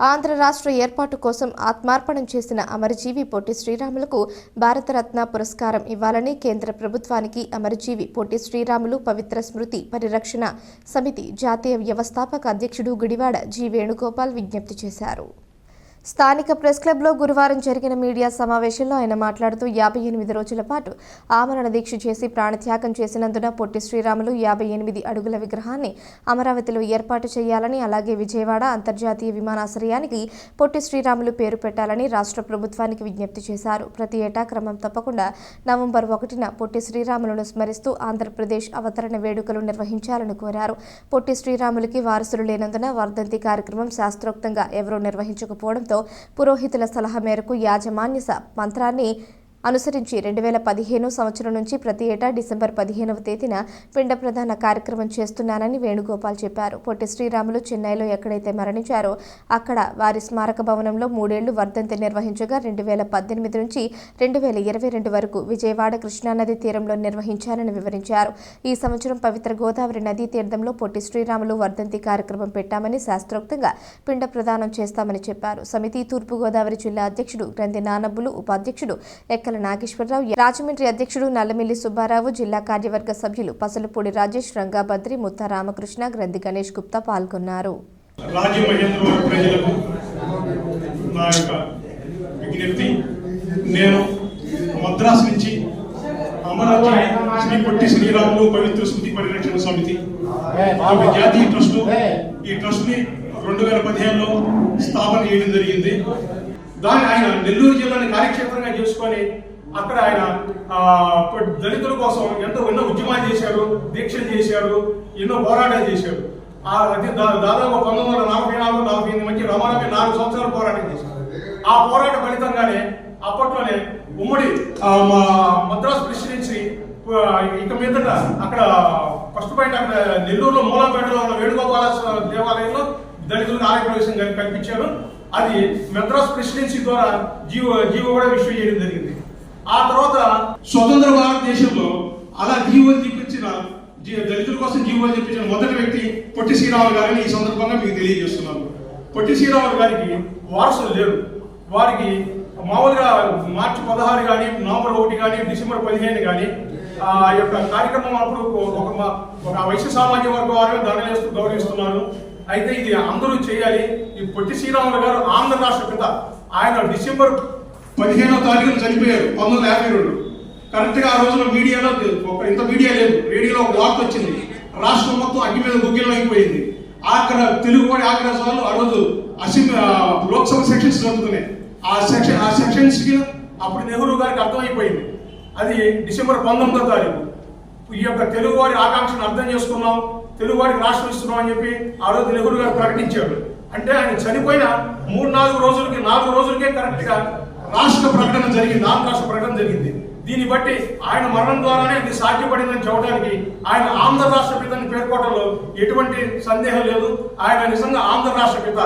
ఆంధ్ర రాష్ట్ర ఏర్పాటు కోసం ఆత్మార్పణం చేసిన అమరజీవి పొట్టి శ్రీరాములకు భారతరత్న పురస్కారం ఇవ్వాలని కేంద్ర ప్రభుత్వానికి అమరజీవి పొట్టి శ్రీరాములు పవిత్ర స్మృతి పరిరక్షణ సమితి జాతీయ వ్యవస్థాపక అధ్యక్షుడు గుడివాడ జి వేణుగోపాల్ విజ్ఞప్తి చేశారు. స్థానిక ప్రెస్ క్లబ్లో గురువారం జరిగిన మీడియా సమావేశంలో ఆయన మాట్లాడుతూ యాభై ఎనిమిది రోజుల పాటు ఆమరణ దీక్ష చేసి ప్రాణత్యాగం చేసినందున పొట్టి శ్రీరాములు యాభై ఎనిమిది అడుగుల విగ్రహాన్ని అమరావతిలో ఏర్పాటు చేయాలని అలాగే విజయవాడ అంతర్జాతీయ విమానాశ్రయానికి పొట్టి శ్రీరాములు పేరు పెట్టాలని రాష్ట్ర ప్రభుత్వానికి విజ్ఞప్తి చేశారు. ప్రతి ఏటా క్రమం తప్పకుండా నవంబర్ ఒకటిన పొట్టి శ్రీరాములను స్మరిస్తూ ఆంధ్రప్రదేశ్ అవతరణ వేడుకలు నిర్వహించాలని కోరారు. పొట్టి శ్రీరాములకి వారసులు లేనందున వర్ధంతి కార్యక్రమం శాస్త్రోక్తంగా ఎవరూ నిర్వహించకపోవడంతో పురోహితుల సలహా మేరకు యాజమాన్య స- మంత్రాన్ని అనుసరించి రెండు వేల పదిహేను సంవత్సరం నుంచి ప్రతి ఏటా డిసెంబర్ పదిహేనవ తేదీన పిండ ప్రధాన కార్యక్రమం చేస్తున్నానని వేణుగోపాల్ చెప్పారు. పొట్టి శ్రీరాములు చెన్నైలో ఎక్కడైతే మరణించారో అక్కడ వారి స్మారక భవనంలో మూడేళ్ళు వర్ధంతి నిర్వహించగా రెండు వేల పద్దెనిమిది నుంచి రెండు వేల ఇరవై రెండు వరకు విజయవాడ కృష్ణానది తీరంలో నిర్వహించారని వివరించారు. ఈ సంవత్సరం పవిత్ర గోదావరి నదీ తీర్థంలో పొట్టి శ్రీరాములు వర్ధంతి కార్యక్రమం పెట్టామని శాస్త్రోక్తంగా పిండ ప్రదానం చేస్తామని చెప్పారు. సమితి తూర్పుగోదావరి జిల్లా అధ్యక్షుడు గ్రంథి నానబ్బులు ఉపాధ్యక్షుడు ఎన్నికల నాగేశ్వరరావు రాజమండ్రి అధ్యక్షుడు నల్లమిల్లి సుబ్బారావు జిల్లా కార్యవర్గ సభ్యులు పసలపూడి రాజేష్ రంగాభద్రి ముత్త రామకృష్ణ గ్రంథి గణేష్ గుప్తా పాల్గొన్నారు. నేను మద్రాసు నుంచి అమరావతి శ్రీ పొట్టి శ్రీరాములు పవిత్ర స్మృతి పరిరక్షణ సమితి ఒక జాతీయ ట్రస్ట్. ఈ ట్రస్ట్ని రెండు వేల పదిహేనులో స్థాపన చేయడం జరిగింది. దాన్ని ఆయన నెల్లూరు జిల్లాని కార్యక్షేత్రంగా చేసుకొని అక్కడ ఆయన దళితుల కోసం ఎంతో ఎన్నో ఉద్యమాలు చేశారు దీక్షలు చేశారు ఎన్నో పోరాటాలు చేశారు. ఆ అది దా- దాదాపు పంతొమ్మిది వందల నలభై నాలుగు నలభై ఎనిమిది మంచి రమారమి నాలుగు సంవత్సరాలు పోరాటం చేశారు. ఆ పోరాట ఫలితంగానే అప్పట్లోనే ఉమ్మడి మా మద్రాసు ప్రెసిడెన్సీ ఇక మీదట అక్కడ ఫస్ట్ పాయింట్ అక్కడ నెల్లూరులో మూలంపేటలో ఉన్న వేణుగోపాల దేవాలయంలో దళితులకు ఆలయ ప్రవేశం కల్పించారు. అది మద్రాసు ప్రెసిడెన్సీ ద్వారా జీవో జీవో కూడా విషయం చేయడం జరిగింది. ఆ తర్వాత స్వతంత్ర భారతదేశంలో అలా జీవోలు చూపించిన దళితుల కోసం జీవోలు చెప్పించిన మొదటి వ్యక్తి పొట్టి శ్రీరాములు గారిని ఈ సందర్భంగా మీకు తెలియజేస్తున్నాను. పొట్టి శ్రీరాములు గారికి వారసులు లేరు. వారికి మామూలుగా మార్చి పదహారు కానీ నవంబర్ ఒకటి కానీ డిసెంబర్ పదిహేను కానీ ఆ యొక్క కార్యక్రమం అప్పుడు ఒక ఒక వైశ్య సామాజిక వర్గం వారు దండలేస్తూ గౌరవిస్తున్నారు. అయితే ఇది అందరూ చేయాలి. ఈ పొట్టి శ్రీరాములు గారు ఆంధ్ర రాష్ట్ర పిత ఆయన డిసెంబర్ పదిహేనో తారీఖున చనిపోయారు పంతొమ్మిది వందల యాభై రెండు. కరెక్ట్గా ఆ రోజున మీడియాలో ఒక ఇంత మీడియా లేదు రేడియోలో ఒక వార్త వచ్చింది. రాష్ట్రం మొత్తం అగ్గి మీద గుగ్గిలం అయిపోయింది. ఆగ్రహ తెలుగువాడి ఆగ్రహాలు ఆ రోజు అసెంబ్లీ లోక్సభ సెక్షన్స్ జరుగుతున్నాయి. ఆ సెక్షన్ ఆ సెక్షన్స్కి అప్పుడు నెహ్రూ గారికి అర్థమైపోయింది. అది డిసెంబర్ పంతొమ్మిదో తారీఖు. ఈ యొక్క తెలుగువారి ఆకాంక్షను అర్థం చేసుకున్నాం తెలుగువాడికి రాష్ట్రం ఇస్తున్నాం అని చెప్పి ఆ రోజు నెహ్రూ గారు ప్రకటించాడు అంటే ఆయన చనిపోయిన మూడు నాలుగు రోజులకి నాలుగు రోజులకే కరెక్ట్గా రాష్ట్ర ప్రకటన జరిగింది ఆంధ్ర రాష్ట్ర ప్రకటన జరిగింది. దీన్ని బట్టి ఆయన మరణం ద్వారానే ఇది సాధ్యపడిందని చెప్పడానికి ఆయన ఆంధ్ర రాష్ట్ర పితని పేర్కొనడంలో ఎటువంటి సందేహం లేదు. ఆయన నిజంగా ఆంధ్ర రాష్ట్ర పిత